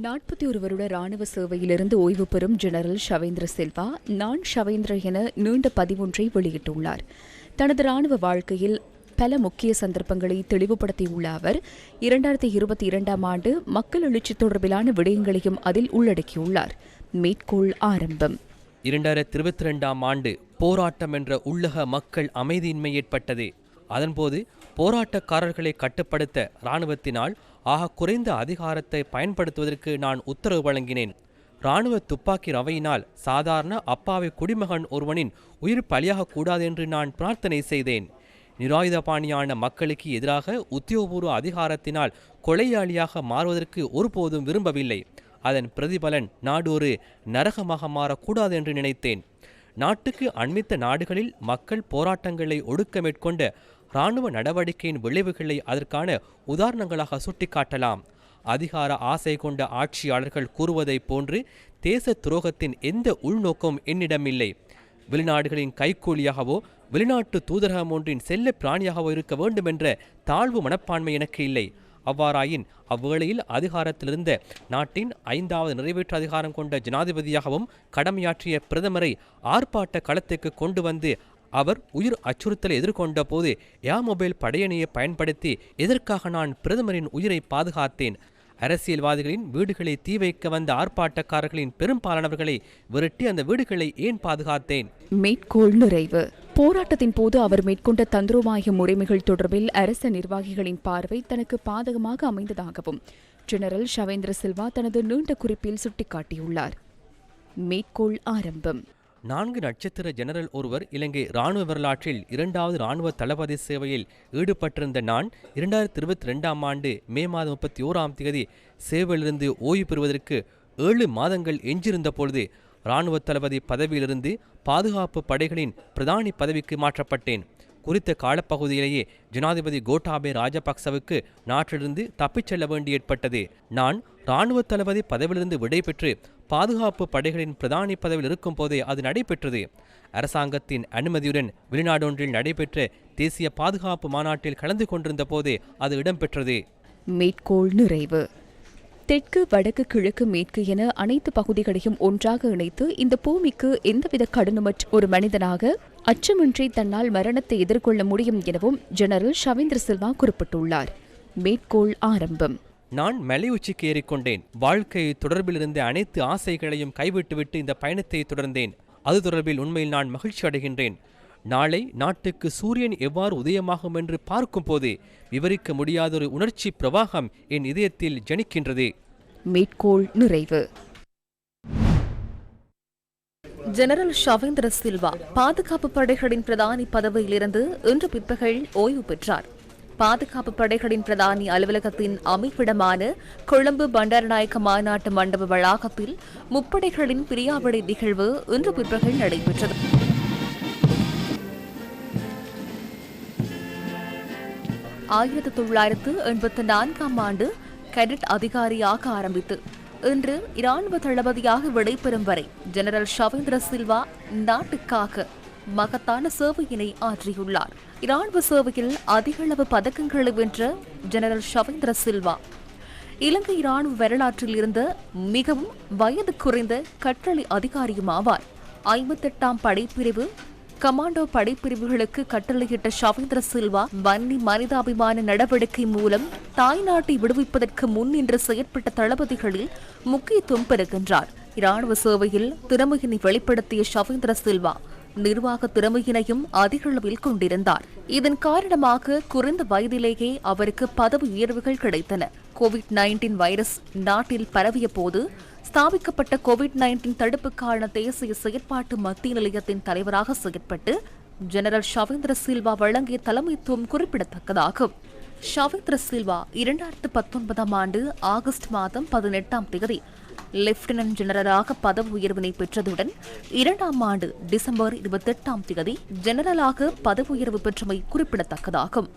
நாற்பத்தி ஒரு வருட ராணுவ சேவையிலிருந்து ஓய்வு பெறும் ஜெனரல் ஷவேந்திர சில்வா நான் ஷவேந்திர என நீண்ட பதிவொன்றை வெளியிட்டுள்ளார். தனது ராணுவ வாழ்க்கையில் பல முக்கிய சந்தர்ப்பங்களை தெளிவுபடுத்தியுள்ள அவர் இரண்டாயிரத்தி இருபத்தி இரண்டாம் ஆண்டு மக்கள் எழுச்சி தொடர்பிலான விடயங்களையும் அதில் உள்ளடக்கியுள்ளார். மேற்கோள் ஆரம்பம். இரண்டாயிரத்தி இருபத்தி ரெண்டாம் ஆண்டு போராட்டம் என்ற உள்ளக மக்கள் அமைதியின்மை ஏற்பட்டது. அதன்போது போராட்டக்காரர்களை கட்டுப்படுத்த இராணுவத்தினால் ஆக குறைந்த அதிகாரத்தை பயன்படுத்துவதற்கு நான் உத்தரவு வழங்கினேன். இராணுவ துப்பாக்கி ரவையினால் சாதாரண அப்பாவி குடிமகன் ஒருவனின் உயிர் பலியாகக் கூடாது என்று நான் பிரார்த்தனை செய்தேன். நிராயுதபாணியான மக்களுக்கு எதிராக உத்தியோகபூர்வ அதிகாரத்தினால் கொலையாளியாக மாறுவதற்கு ஒருபோதும் விரும்பவில்லை. அதன் பிரதிபலன் நாடு ஒரு நரகமாக மாறக்கூடாது என்று நினைத்தேன். நாட்டுக்கு அண்மித்த நாடுகளில் மக்கள் போராட்டங்களை ஒடுக்க மேற்கொண்ட இராணுவ நடவடிக்கையின் விளைவுகளை அதற்கான உதாரணங்களாக சுட்டிக்காட்டலாம். அதிகார ஆசை கொண்ட ஆட்சியாளர்கள் கூறுவதைப் போன்று தேச துரோகத்தின் எந்த உள்நோக்கம் என்னிடமில்லை. வெளிநாடுகளின் கைக்கூலியாகவோ வெளிநாட்டு தூதரகம் ஒன்றின் செல்ல பிராணியாகவோ இருக்க வேண்டுமென்ற தாழ்வு மனப்பான்மை எனக்கு இல்லை. அவ்வாறாயின் அவ்வேளையில் அதிகாரத்திலிருந்த நாட்டின் ஐந்தாவது நிறைவேற்று அதிகாரம் கொண்ட ஜனாதிபதியாகவும் கடமையாற்றிய பிரதமரை ஆர்ப்பாட்ட களத்துக்கு கொண்டு வந்து அவர் உயிர் அச்சுறுத்தலை எதிர்கொண்ட போது யா மொபைல் படையணியை பயன்படுத்தி எதற்காக நான் பிரதமரின் உயிரை பாதுகாத்தேன்? அரசியல்வாதிகளின் வீடுகளை தீ வைக்க வந்த ஆர்ப்பாட்டக்காரர்களின் பெரும்பாலானவர்களை விரட்டி அந்த வீடுகளை ஏன் பாதுகாத்தேன்? மேற்கோள் நிறைவு. போராட்டத்தின் போது அவர் மேற்கொண்ட தந்திரோபாய முறைமைகள் தொடர்பில் அரச நிர்வாகிகளின் பார்வை தனக்கு பாதகமாக அமைந்ததாகவும் ஜெனரல் ஷவேந்திர சில்வா தனது நீண்ட குறிப்பில் சுட்டிக்காட்டியுள்ளார். மேற்கோள் ஆரம்பம். நான்கு நட்சத்திர ஜெனரல் ஒருவர் இலங்கை இராணுவ வரலாற்றில் இரண்டாவது இராணுவ தளபதி சேவையில் ஈடுபட்டிருந்த நான் இரண்டாயிரத்தி இருபத்தி ரெண்டாம் ஆண்டு மே மாதம் முப்பத்தி ஓராம் தேதி சேவையிலிருந்து ஓய்வு பெறுவதற்கு ஏழு மாதங்கள் எஞ்சிருந்த பொழுது இராணுவ தளபதி பதவியிலிருந்து பாதுகாப்பு படைகளின் பிரதானி பதவிக்கு மாற்றப்பட்டேன். குறித்த காலப்பகுதியிலேயே ஜனாதிபதி கோட்டாபே ராஜபக்சவுக்கு நாட்டிலிருந்து தப்பிச் செல்ல வேண்டி ஏற்பட்டது. நான் இராணுவ தளபதி பதவியிலிருந்து விடைபெற்று பாதுகாப்பு படைகளின் பிரதானி பதவியில் இருக்கும் போதே அது நடைபெற்றது. அரசாங்கத்தின் அனுமதியுடன் வெளிநாடொன்றில் நடைபெற்ற தேசிய பாதுகாப்பு மாநாட்டில் கலந்து கொண்டிருந்த போதே அது இடம்பெற்றது. மேற்கோள் நிறைவு. தெற்கு வடக்கு கிழக்கு மேற்கு என அனைத்து பகுதிகளையும் ஒன்றாக இணைத்து இந்த பூமிக்கு எந்தவித கடினமற்ற ஒரு மனிதனாக அச்சமின்றி தன்னால் மரணத்தை எதிர்கொள்ள முடியும் எனவும் ஜெனரல் ஷவேந்திர சில்வா குறிப்பிட்டுள்ளார். மேற்கோள் ஆரம்பம். நான் மலை உச்சிக்கு ஏறிக்கொண்டேன். வாழ்க்கை தொடர்பிலிருந்து அனைத்து ஆசைகளையும் கைவிட்டுவிட்டு இந்த பயணத்தை தொடர்ந்தேன். அது தொடர்பில் உண்மையில் நான் மகிழ்ச்சி அடைகின்றேன். நாளை நாட்டுக்கு சூரியன் எவ்வாறு உதயமாகும் என்று பார்க்கும்போது விவரிக்க முடியாதொரு உணர்ச்சி பிரவாகம் என் இதயத்தில் ஜனிக்கின்றது. மேற்கோள் நிறைவு. ஜெனரல் ஷவேந்திர சில்வா பாதுகாப்பு படைகளின் பிரதானி பதவியிலிருந்து இன்று பிற்பகல் ஓய்வு பெற்றார். பாதுகாப்பு படைகளின் பிரதானி அலுவலகத்தின் அமைப்பிடமான கொழும்பு பண்டாரநாயக்க மாநாட்டு மண்டப வளாகத்தில் முப்படைகளின் பிரியாவிடை நிகழ்வு இன்று பிற்பகல் நடைபெற்றது. ஆயிரத்து தொள்ளாயிரத்து எண்பத்தி நான்காம் ஆண்டு கேடட் அதிகாரியாக ஆரம்பித்து. இன்று இராணுவ தளபதியாக விடைபெறும் வரை ஜெனரல் ஷவேந்திர சில்வா நாட்டுக்காக மகத்தான சேவையினை ஆற்றியுள்ளார். இராணுவ சேவையில் அதிகளவு பதக்கங்களை வென்ற ஜெனரல் ஷவேந்திர சில்வா இலங்கை இராணுவ வரலாற்றில் இருந்த மிகவும் வயது குறைந்த கட்டளை அதிகாரியும் ஆவார். ஐம்பத்தெட்டாம் படைப்பிரிவு கமாண்டோ படைப்பிரிவுகளுக்கு கட்டளையிட்ட ஷவேந்திர சில்வா வன்னி மனிதாபிமான நடவடிக்கை மூலம் தாய்நாட்டை விடுவிப்பதற்கு முன் நின்று செயற்பட்ட தளபதிகளில் முக்கியத்துவம் பெறுகின்றார். இராணுவ சேவையில் திறமையினை வெளிப்படுத்திய ஷவேந்திர சில்வா நிர்வாக திறமையினையும் அதிகளவில் கொண்டிருந்தார். இதன் காரணமாக குறைந்த வயதிலேயே அவருக்கு பதவி உயர்வுகள் கிடைத்தன. கோவிட் நைன்டீன் வைரஸ் நாட்டில் பரவிய போது ஸ்தாபிக்கப்பட்ட கோவிட் நைன்டீன் தடுப்புக்கான தேசிய செயற்பாட்டு மத்திய நிலையத்தின் தலைவராக செயற்பட்டு ஜெனரல் ஷவேந்திர சில்வா வழங்கிய தலைமைத்துவம் குறிப்பிடத்தக்கதாகும். ஷவேந்திர சில்வா இரண்டாயிரத்து பத்தொன்பதாம் ஆண்டு ஆகஸ்ட் மாதம் பதினெட்டாம் தேதி லெப்டினன்ட் ஜெனரலாக பதவி உயர்வினை பெற்றதுடன் இரண்டாம் ஆண்டு டிசம்பர் இருபத்தெட்டாம் தேதி ஜெனரலாக பதவி உயர்வு பெற்றமை குறிப்பிடத்தக்கதாகும்.